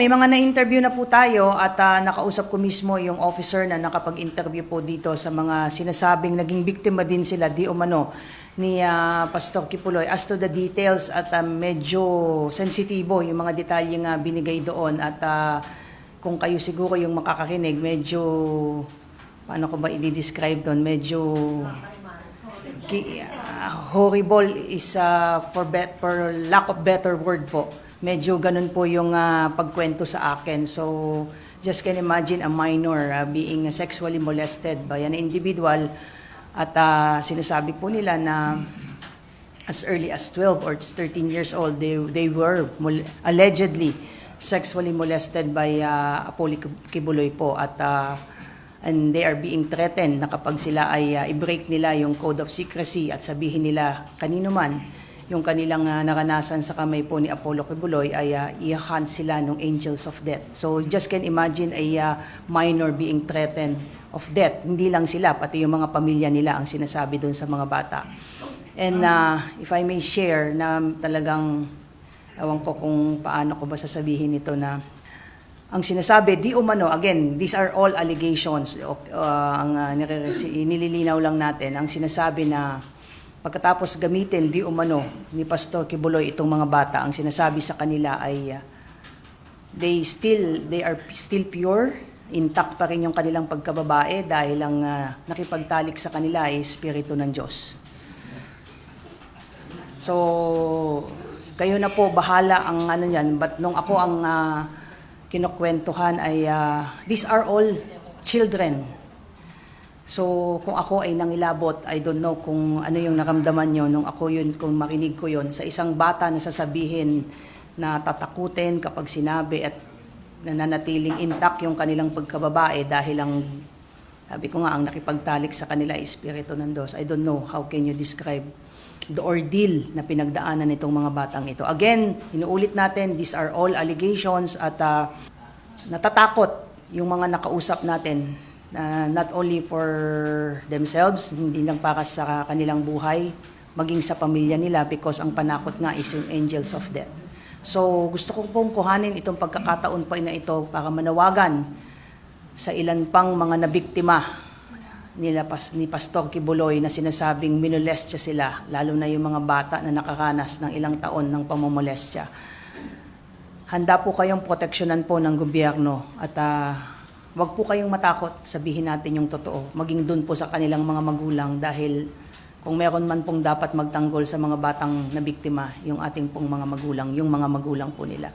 may mga na-interview na po tayo at ah, nakausap ko mismo yung officer na nakapag-interview po dito sa mga sinasabing naging biktima din sila di umano ni ah, Pastor Kipuloy. As to the details at ah, medyo sensitibo yung mga detalye nga binigay doon at ah, kung kayo siguro yung makakakinig, medyo paano ko ba i-describe doon, medyo ki- ah, horrible is ah, for, bet, for lack of better word po. Medyo ganun po yung ah, pagkwento sa akin. So, just can imagine a minor ah, being sexually molested by an individual at ah, sinasabi po nila na as early as 12 or 13 years old, they, they were mol- allegedly sexually molested by uh, Apollo Kibuloy po at ah, and they are being threatened na kapag sila ay ah, i-break nila yung code of secrecy at sabihin nila kanino man yung kanilang ah, naranasan sa kamay po ni Apollo Kibuloy ay uh, i-hunt sila ng angels of death. So just can imagine a ah, minor being threatened of death. Hindi lang sila, pati yung mga pamilya nila ang sinasabi doon sa mga bata. And uh, if I may share na talagang ewan ko kung paano ko ba sasabihin ito na ang sinasabi, di umano, again, these are all allegations. Uh, ang uh, nililinaw lang natin, ang sinasabi na pagkatapos gamitin, di umano, ni Pastor Kibuloy itong mga bata, ang sinasabi sa kanila ay uh, they still, they are still pure, intact pa rin yung kanilang pagkababae dahil ang uh, nakipagtalik sa kanila ay Espiritu ng Diyos. So, kayo na po bahala ang ano yan. But nung ako ang ah, kinukwentuhan ay, ah, these are all children. So, kung ako ay nangilabot, I don't know kung ano yung naramdaman nyo nung ako yun, kung marinig ko yun. Sa isang bata na sasabihin na tatakutin kapag sinabi at nananatiling intact yung kanilang pagkababae dahil ang sabi ko nga, ang nakipagtalik sa kanila ay Espiritu ng Diyos. I don't know how can you describe the ordeal na pinagdaanan nitong mga batang ito. Again, inuulit natin, these are all allegations at ah, natatakot yung mga nakausap natin na not only for themselves, hindi lang para sa kanilang buhay, maging sa pamilya nila because ang panakot nga is yung angels of death. So gusto ko pong kuhanin itong pagkakataon pa na ito para manawagan sa ilan pang mga nabiktima nila pas, ni Pastor Kibuloy na sinasabing minolestya sila, lalo na yung mga bata na nakakanas ng ilang taon ng pamomolestya. Handa po kayong proteksyonan po ng gobyerno at ah, wag po kayong matakot sabihin natin yung totoo. Maging dun po sa kanilang mga magulang dahil kung meron man pong dapat magtanggol sa mga batang nabiktima, yung ating pong mga magulang, yung mga magulang po nila.